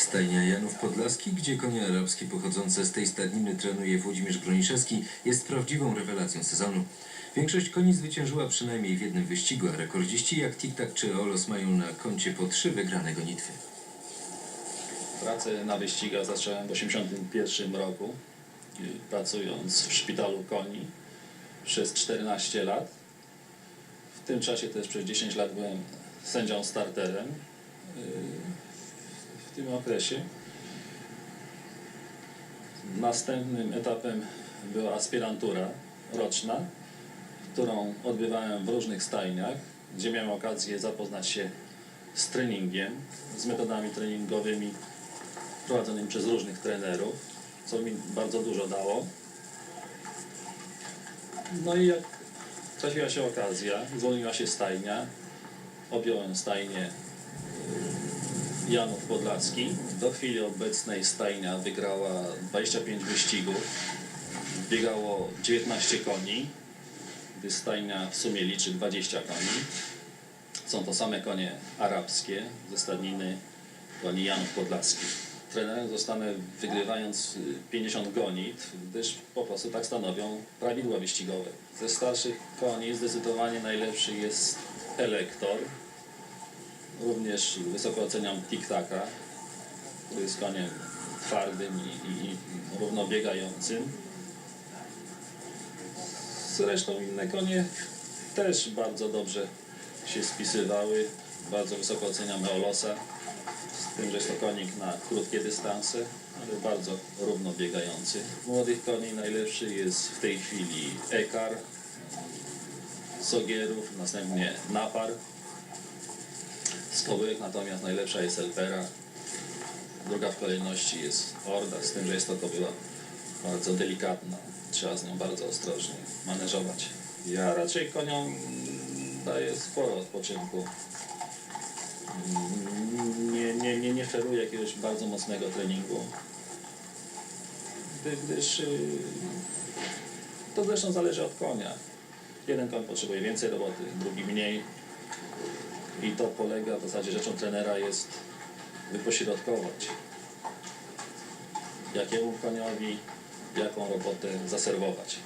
Stajnia Janów Podlaski, gdzie konie arabskie pochodzące z tej stadniny trenuje Włodzimierz Broniszewski, jest prawdziwą rewelacją sezonu. Większość koni zwyciężyła przynajmniej w jednym wyścigu, a rekordziści jak Tiktak czy Olos mają na koncie po trzy wygrane gonitwy. Pracę na wyścigach zacząłem w 1981 roku, y, pracując w szpitalu koni przez 14 lat. W tym czasie też przez 10 lat byłem sędzią starterem. Tym okresie następnym etapem była aspirantura roczna, którą odbywałem w różnych stajniach, gdzie miałem okazję zapoznać się z treningiem, z metodami treningowymi prowadzonymi przez różnych trenerów, co mi bardzo dużo dało. No i jak trafiła się okazja, zwolniła się stajnia, objąłem stajnię Janów Podlaski. Do chwili obecnej stajnia wygrała 25 wyścigów, biegało 19 koni, gdy stajnia w sumie liczy 20 koni. Są to same konie arabskie ze stadniny koni Janów Podlaskich. Trenerem zostanę wygrywając y, 50 gonitw, gdyż po prostu tak stanowią prawidła wyścigowe. Ze starszych koni zdecydowanie najlepszy jest Elektor. Również wysoko oceniam Tiktaka, który jest koniem twardym i, i, i równo biegającym. Zresztą inne konie też bardzo dobrze się spisywały. Bardzo wysoko oceniam Eolosa, z tym, że jest to konik na krótkie dystanse, ale bardzo równo biegający. Młodych koni najlepszy jest w tej chwili Ekar, Sogierów, następnie Napar. Kobyłek natomiast najlepsza jest Elpera. Druga w kolejności jest Orda, z tym, że jest to kobyła bardzo delikatna. Trzeba z nią bardzo ostrożnie maneżować. Ja raczej koniom daję sporo odpoczynku. Nie, nie, nie, nie feruję jakiegoś bardzo mocnego treningu. Gdy- Gdyż yy, to zresztą zależy od konia. Jeden koń potrzebuje więcej roboty, drugi mniej. I to polega w zasadzie rzeczą trenera jest wypośrodkować jakiemu koniowi jaką robotę zaserwować.